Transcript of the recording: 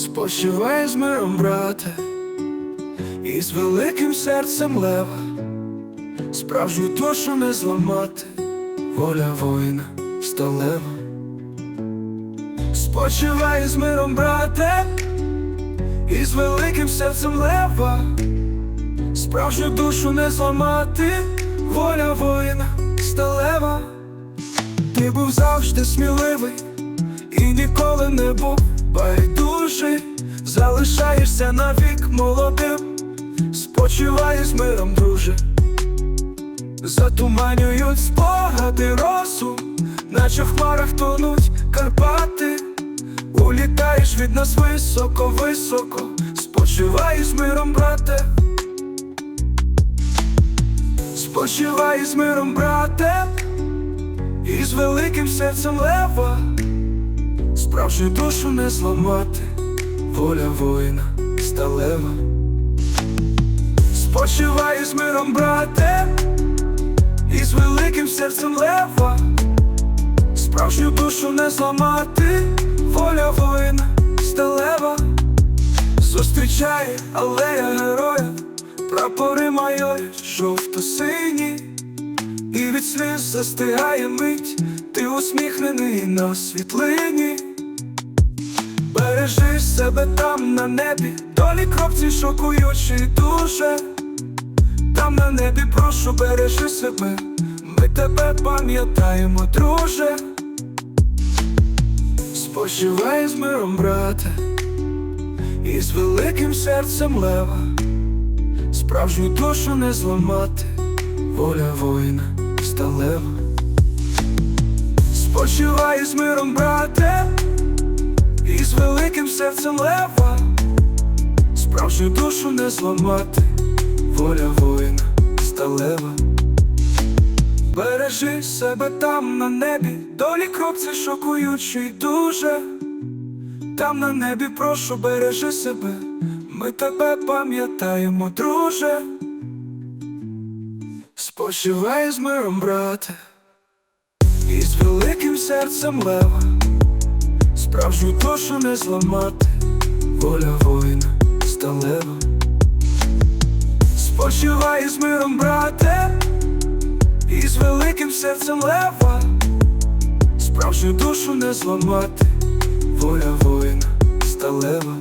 Спочивай з миром, брате, і з великим серцем лева, справжню душу не зламати, воля воїна сталева. Спочивай з миром, брате, і з великим серцем лева, справжню душу не зламати, воля воїна сталева. Ти був завжди сміливий і ніколи не був байдужий, залишаєшся навік молодим, спочивай з миром, друже, затуманюють спогади розум, наче в хмарах тонуть Карпати, улітаєш від нас високо, високо, спочивай з миром, брате. Спочивай з миром, брате, і з великим серцем лева, справжню душу не зламати, воля воїна сталева. Спочивай з миром, брате, і з великим серцем лева, справжню душу не зламати, воля воїна сталева. Зустрічає алея героя, прапори майорять жовто-сині, і від сліз застигає мить, ти усміхнений на світлині. Бережи себе там на небі, долі кропці шокуючі дуже. Там на небі, прошу, бережи себе, ми тебе пам'ятаємо, друже. Спочивай з миром, брате, і з великим серцем лева, справжню душу не зламати, воля воїна сталева. Спочивай з миром, брате, серцем лева, справжню душу не зламати, воля воїна сталева. Бережи себе там на небі, долі кропці шокуючі дуже. Там на небі, прошу, бережи себе, ми тебе пам'ятаємо, друже. Спочивай з миром, брате, і з великим серцем лева, справжню душу не зламати, воля воїна сталева. Спочивай з миром, брате, і з великим серцем лева, справжню душу не зламати, воля воїна сталева.